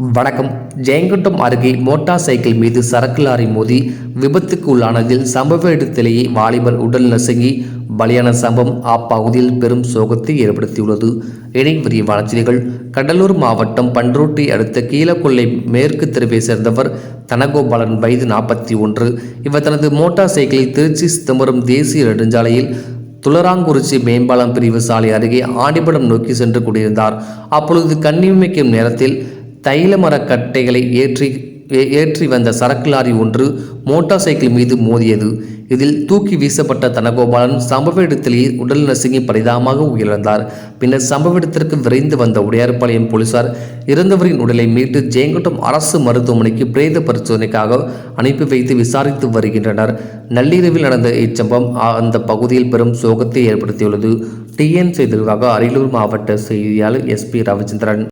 வணக்கம். ஜெயங்கொண்டம் அருகே motor cycle மீது சரக்கு லாரி மோதி விபத்துக்கு உள்ளானதில் சம்பவ இடத்திலேயே வாலிபர் உடல் நசுங்கி பலியான சம்பவம் அப்பகுதியில் பெரும் சோகத்தை ஏற்படுத்தியுள்ளது. இணை விரிவான செய்திகள். கடலூர் மாவட்டம் பன்ருட்டி அடுத்த கீழக்கொள்ளை மேற்கு தெருவை சேர்ந்தவர் தனகோபாலன் வயது நாற்பத்தி ஒன்று. இவர் தனது மோட்டார் சைக்கிளில் திருச்சி சிதம்பரம் தேசிய நெடுஞ்சாலையில் துளராங்குறிச்சி மேம்பாலம் பிரிவு சாலை அருகே ஆண்டிபடம் நோக்கி சென்று கொண்டிருந்தார். அப்பொழுது கண்ணிமைக்கும் நேரத்தில் தைல மரக்கட்டைகளை ஏற்றி ஏ- ஏற்றி வந்த சரக்கு லாரி ஒன்று மோட்டார் சைக்கிள் மீது மோதியது. இதில் தூக்கி வீசப்பட்ட தனகோபாலன் சம்பவ இடத்திலேயே உடல் நசுங்கி பரிதாபமாக உயிரிழந்தார். பின்னர் சம்பவ இடத்திற்கு விரைந்து வந்த உடையார்பாளையம் போலீசார் இறந்தவரின் உடலை மீட்டு ஜெயங்கொட்டம் அரசு மருத்துவமனைக்கு பிரேத பரிசோதனைக்காக அனுப்பி வைத்து விசாரித்து வருகின்றனர். நள்ளிரவில் நடந்த இச்சம்பவம் அந்த பகுதியில் பெரும் சோகத்தை ஏற்படுத்தியுள்ளது. டிஎன் செய்திகளுக்காக அரியலூர் மாவட்ட செய்தியாளர் எஸ்பி ரவிச்சந்திரன்.